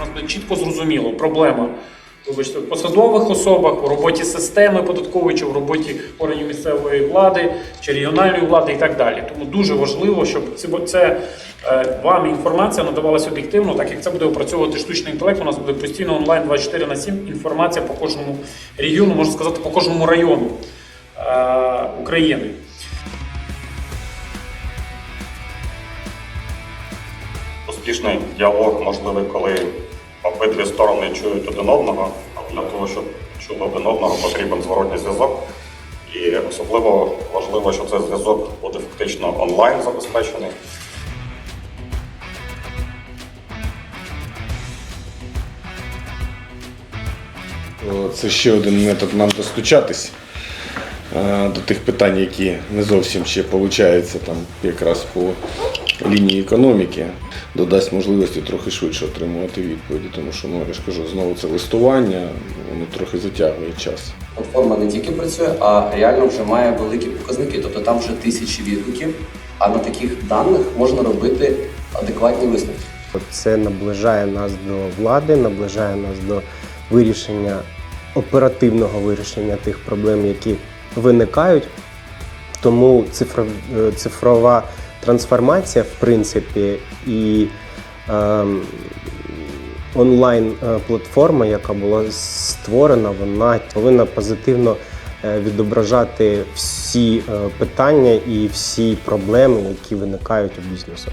У нас буде чітко зрозуміло проблема. Вибачте, в посадових особах, у роботі системи податкової, чи в роботі органів місцевої влади, чи регіональної влади і так далі. Тому дуже важливо, щоб це, це вам інформація надавалася об'єктивно, так як це буде опрацьовувати штучний інтелект. У нас буде постійно онлайн 24 на 7 інформація по кожному регіону, можна сказати, по кожному району е, України. Успішний діалог можливий, коли обидві сторони чують один одного. А для того, щоб чули один одного, потрібен зворотній зв'язок. І особливо важливо, що цей зв'язок буде фактично онлайн забезпечений. Це ще один метод нам достучатись до тих питань, які не зовсім ще получаються там якраз по лінії економіки. Додасть можливості трохи швидше отримувати відповіді, тому що ну я ж кажу, знову це листування, воно трохи затягує час. Платформа не тільки працює, а реально вже має великі показники. Тобто там вже тисячі відгуків, а на таких даних можна робити адекватні висновки. Це наближає нас до влади, наближає нас до вирішення оперативного вирішення тих проблем, які виникають. Тому е, цифрова трансформація, в принципі, і ем, онлайн-платформа, яка була створена, вона повинна позитивно е, відображати всі е, питання і всі проблеми, які виникають у бізнесу.